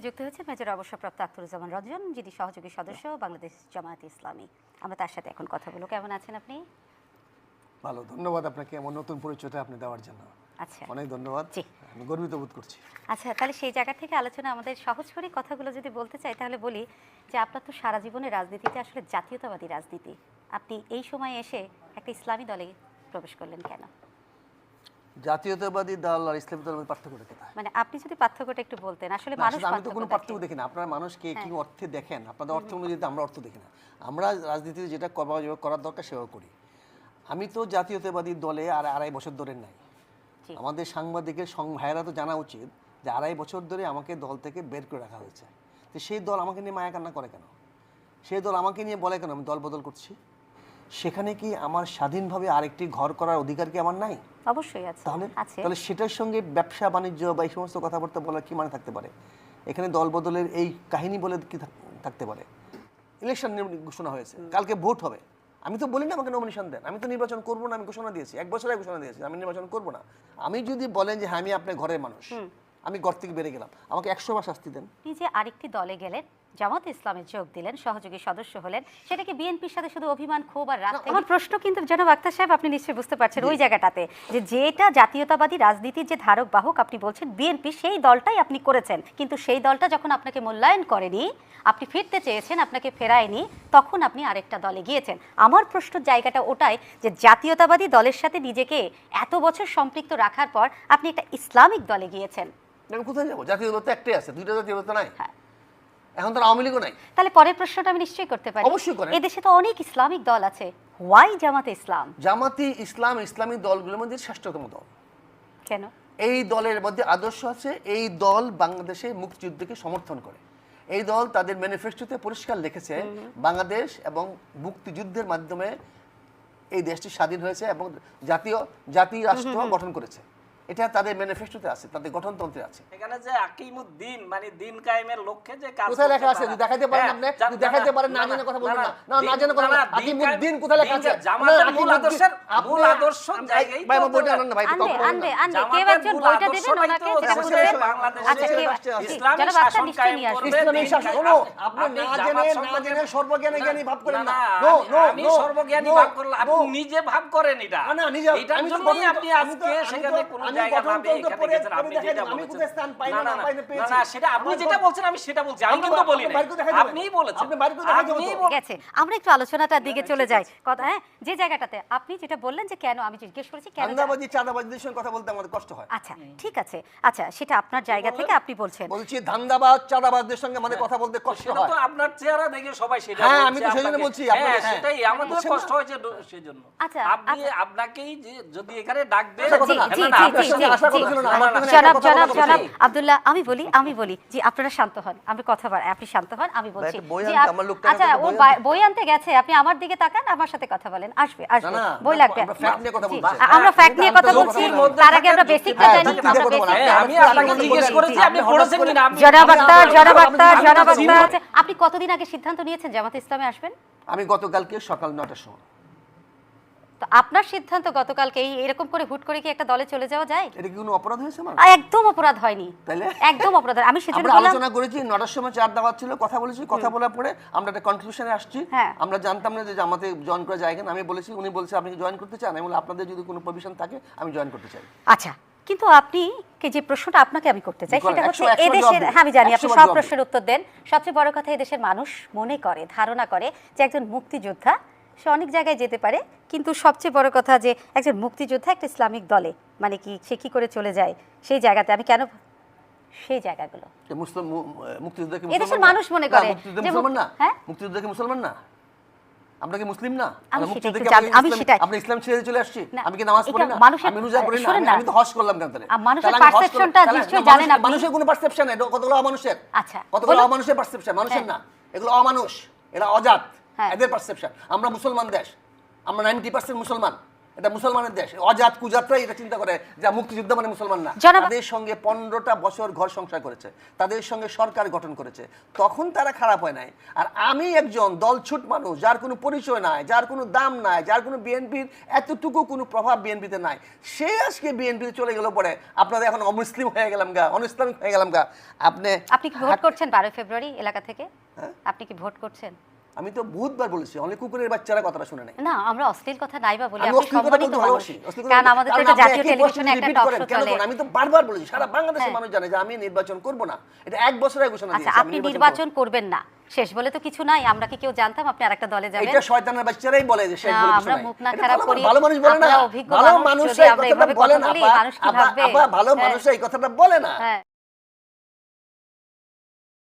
যুক্ত হয়েছে মেজর অবসরপ্রাপ্ত আখতারুজ্জামান রঞ্জন যিনি সহযোগী সদস্য বাংলাদেশ জামায়াত ইসলামী। আমরা তার সাথে এখন কথা বলব। কেমন আছেন আপনি? ভালো ধন্যবাদ আপনাকে এমন নতুন পরিচয়টা আপনি দেওয়ার জন্য। আচ্ছা। অনেক ধন্যবাদ। জি। আমি গর্বিত বোধ করছি। আচ্ছা তাহলে সেই জায়গা থেকে আলোচনা আমাদের সহজ করে কথাগুলো যদি বলতে চাই তাহলে বলি যে আপনার তো সারা জীবনে রাজনীতিতে আসলে জাতীয়তাবাদী রাজনীতি। আপনি এই সময় এসে একটা ইসলামী দলে প্রবেশ করলেন কেন? জাতীয়তাবাদী দল আর ইসলামী দলের পার্থক্যটা কোথায়? মানে আপনি যদি পার্থক্যটা একটু বলতেন আসলে মানুষ আমি তো কোনো পার্থক্য দেখি না। আপনারা মানুষকে কি হ্যাঁ। অর্থে দেখেন? আপনাদের অর্থ অনুযায়ী আমরা অর্থ দেখি না আমরা রাজনীতিতে যেটা করা করার দরকার সেবা করি। আমি তো জাতীয়তাবাদী দলে আর আড়াই বছর ধরে নাই। আমাদের সাংবাদিকের সং ভাইয়েরা তো জানা উচিত যে আড়াই বছর ধরে আমাকে দল থেকে বের করে রাখা হয়েছে। তো সেই দল আমাকে নিয়ে মায়া কান্না করে কেন? সেই দল আমাকে নিয়ে বলে কেন আমি দল বদল করছি? সেখানে কি আমার স্বাধীনভাবে আরেকটি ঘর করার অধিকার কি আমার নাই? অবশ্যই আছে তাহলে আছে। তাহলে সেটার সঙ্গে ব্যবসা বাণিজ্য বা এই সমস্ত কথাবার্তা বলার কি মানে থাকতে পারে? এখানে দল বদলের এই কাহিনী বলে কি থাকতে পারে? ইলেকশন ঘোষণা হয়েছে। কালকে ভোট হবে। আমি তো বলি না আমাকে নমিনেশন দেন। আমি তো নির্বাচন করব না আমি ঘোষণা দিয়েছি। এক বছরে ঘোষণা দিয়েছি আমি নির্বাচন করব না। আমি যদি বলেন যে হ্যাঁ আমি আপনার ঘরের মানুষ আমি ঘর থেকে বেড়ে গেলাম। আমাকে একশো বার শাস্তি দেন। যে আরেকটি দলে গেলেন জামাত ইসলামে যোগ দিলেন সহযোগী সদস্য হলেন। সেটা কি বিএনপির সাথে শুধু অভিমান ক্ষোভ আর রাগ আমার প্রশ্ন কিন্তু জনাব আক্তার সাহেব আপনি নিশ্চয়ই বুঝতে পারছেন ওই জায়গাটাতে যে যেটা জাতীয়তাবাদী রাজনীতির যে ধারক বাহক আপনি বলছেন বিএনপি সেই দলটাই আপনি করেছেন। কিন্তু সেই দলটা যখন আপনাকে মূল্যায়ন করেনি আপনি ফিরতে চেয়েছেন আপনাকে ফেরায়নি তখন আপনি আরেকটা দলে গিয়েছেন। আমার প্রশ্ন জায়গাটা ওটাই যে জাতীয়তাবাদী দলের সাথে নিজেকে এত বছর সম্পৃক্ত রাখার পর আপনি একটা ইসলামিক দলে গিয়েছেন। কোথায় যাব? জাতীয় দল তো একটাই আছে দুইটা জাতীয় দল তো নাই। হ্যাঁ। এখন তো আওয়ামী লীগও নাই। তাহলে পরের প্রশ্নটা আমি নিশ্চয়ই করতে পারি। অবশ্যই করেন। এদেশে তো অনেক ইসলামিক দল আছে। হোয়াই জামাতে ইসলাম? জামাতি ইসলাম ইসলামী দলগুলোর মধ্যে শ্রেষ্ঠতম দল। কেন? এই দলের মধ্যে আদর্শ আছে এই দল বাংলাদেশে মুক্তিযুদ্ধকে সমর্থন করে। এই দল তাদের ম্যানিফেস্টোতে পরিষ্কার লিখেছে বাংলাদেশ এবং মুক্তিযুদ্ধের মাধ্যমে এই দেশটি স্বাধীন হয়েছে এবং জাতীয় জাতি রাষ্ট্র গঠন করেছে। এটা তাদের ম্যানিফেস্টোতে আছে তাদের গঠনতন্ত্রে আছে এখানে যে আকিমুদ্দিন মানে দিন কায়েমের লক্ষ্যে যে কাজ কোথায় লেখা আছে? পারেন হ্যাঁ, আপনি? যদি দেখাইতে পারেন না না, জেনে কথা বলবেন না, না। না, না দিন- জেনে কথা আকিমুদ্দিন কোথায় লেখা আছে? জামাতের মূল আদর্শের মূল আদর্শ জায়গায় ভাই, আমার বইটা ওদের- আনেন না, ভাই, আনবে আনবে কেউ একজন বইটা দেবেন ওনাকে যেটা বাংলাদেশে ইসলামী শাসন কায়েম করবে। ইসলামী শাসন শোনো, আপনি না জেনে না জেনে সর্বজ্ঞানী জ্ঞানী ভাব করেন না না, নো আমি সর্বজ্ঞানী ভাব করলাম আপনি নিজে ভাব করেন এটা না, নিজে- জন্যই আপনি আজকে সেখানে কোনো আমি জায়গা পাবে এখানে গেছেন আপনি যেটা বলেছেন। স্থান পাই না না, না না পাই না, না, পেয়েছি। না সেটা আপনি যেটা বলছেন আমি সেটা বলছি। আমি কিন্তু বলি না বাইরে করে দেখাই দেবেন। আপনিই বলেছেন। আপনি বাইরে করে দেখাই দেবেন আপনিই তো। বল- গেছে। আমরা একটু আলোচনাটার দিকে চলে যাই। কথা হ্যাঁ যে জায়গাটাতে আপনি যেটা বললেন যে কেন আমি জিজ্ঞেস করেছি কেন ধান্দাবাজি চাঁদাবাজিদের সঙ্গে কথা বলতে আমাদের কষ্ট হয়। আচ্ছা ঠিক আছে। আচ্ছা সেটা আপনার জায়গা থেকে আপনি বলছেন। বলছি ধান্দাবাজ চাঁদাবাজদের সঙ্গে আমাদের কথা বলতে কষ্ট হয়। তো আপনার চেহারা দেখে সবাই সেটা হ্যাঁ, আমি তো সেজন্য বলছি, হ্যাঁ আপনাকে- হ্যাঁ। সেটাই আমাদের কষ্ট? হয়েছে সেজন্য। আচ্ছা, আপনি আচ্ছা। আপনাকেই যে যদি এখানে ডাক দেন জি না, না, জনাব জনাব জনাব আব্দুল্লাহ আমি বলি আমি বলি জি আপনারা শান্ত হন আমি কথা বল আপনি শান্ত হন আমি বলছি আচ্ছা ও বই আনতে। গেছে আপনি আমার দিকে তাকান আমার সাথে কথা বলেন আসবে আসবে বই লাগবে। আমরা fact নিয়ে কথা বলছি। ফ্যাক্ট নিয়ে কথা হ্যাঁ, বলছি তার আগে আমরা বেসিকটা জানি আমরা হ্যাঁ, আমি আপনাকে জিজ্ঞেস করেছি আপনি হঠাৎ কিনা? জনাব আক্তার জনাব আক্তার জনাব আক্তার আপনি কতদিন আগে সিদ্ধান্ত নিয়েছেন জামাত ইসলামে আসবেন? আমি গতকালকে সকাল নটার সময়। আপনার সিদ্ধান্ত গতকালকে এই এরকম করে হুট করে কি একটা দলে চলে যাওয়া যায়? এটা কি কোনো অপরাধ হয়েছে আমার? একদম অপরাধ হয়নি। তাইলে? একদম অপরাধ আমি সেজন্য আমরা আলোচনা করেছি নটার সময় চার দাওয়াত ছিল কথা বলেছি কথা বলার পরে আমরা একটা কনক্লুশনে আসছি। হ্যাঁ। আমরা জানতাম না যে আমাদের জয়েন করা যায় কিনা। আমি বলেছি উনি বলছে আপনি জয়েন করতে চান? আমি বললাম আপনাদের যদি কোনো প্রভিশন থাকে আমি জয়েন করতে চাই। আচ্ছা কিন্তু আপনি কে যে প্রশ্নটা আপনাকে আমি করতে চাই সেটা হচ্ছে এদেশের। হ্যাঁ আমি জানি আপনি সব প্রশ্নের উত্তর দেন। সবচেয়ে বড় কথা এদেশের মানুষ মনে করে ধারণা করে যে একজন মুক্তিযোদ্ধা সে অনেক জায়গায় যেতে পারে কিন্তু সবচেয়ে বড় কথা যে একজন মুক্তিযোদ্ধা একটা ইসলামিক দলে মানে কি সে কি করে চলে যায় সেই জায়গাতে আমি কেন সেই জায়গাগুলো। এদেশের মানুষ মনে করে মুসলমান না। হ্যাঁ? মুসলমান না? আমরা কি মুসলিম না? আমি সেটাই মুক্তিযোদ্ধা একটু কি জান- আমরা ইসলাম- সেটাই- আমরা ইসলাম ছেড়ে চলে আসছি। আমি কি নামাজ পড়ি না? আমি রোজা পড়ি না? আমি- তো হজ করলাম কেন তাহলে মানুষের তাহলে আমি হজ করলাম- perceptionটা তাহলে নিশ্চয়ই জানেন আপনি। মানুষের কোনো পারসেপশন এটা কতগুলো অমানুষের আচ্ছা, কতগুলো অমানুষের পারসেপশন মানুষের হ্যাঁ। না। এগুলো অমানুষ। এরা অজাত। এদের পারসেপশন আমরা মুসলমান দেশ। আমরা নাইনটি পার্সেন্ট মুসলমান। এটা মুসলমানের দেশ। অজাত কুজাতরা এটা চিন্তা করে যে মুক্তিযুদ্ধ মানে মুসলমান না। তাদের সঙ্গে পনেরোটা বছর ঘর সংসার করেছে। তাদের সঙ্গে সরকার গঠন করেছে। তখন তারা খারাপ হয় নাই। আর আমি একজন দলছুট মানুষ যার কোনো পরিচয় নাই যার কোনো দাম নাই যার কোনো বিএনপির এতটুকু কোনো প্রভাব বিএনপিতে নাই। সে আজকে বিএনপিতে চলে গেল পরে আপনাদের এখন অমুসলিম হয়ে গেলাম গা অনইসলামিক হয়ে গেলাম গা। আপনি আপনি কি ভোট করছেন বারোই ফেব্রুয়ারি এলাকা থেকে? হ্যাঁ? আপনি কি ভোট করছেন? আমি তো বহুতবার বলেছি অনেক কুকুরের বাচ্চারা কথাটা শুনে নাই। না আমরা অশ্লীল কথা নাই বা বলি আমি আপনি সম্মানিত মানুষ। কারণ আমাদের তো জাতীয় টেলিভিশনে একটা টক শো চলে। আমি তো বারবার বলেছি সারা বাংলাদেশের হ্যাঁ। মানুষ জানে যে আমি নির্বাচন করব না। এটা এক বছরের ঘোষণা আচ্ছা দিয়েছি আপনি নির্বাচন করবেন না। শেষ বলে তো কিছু নাই আমরা কি কেউ জানতাম? আপনি আরেকটা দলে যাবেন। এটা শয়তানের বাচ্চারাই বলে যে শেষ বলে আমরা মুখ না খারাপ করি, ভালো মানুষ বলে না। ভালো মানুষ, মানুষ এই কথাটা বলে না মানুষ কি ভাববে? ভালো হ্যাঁ। মানুষ এই কথাটা বলে না। হ্যাঁ।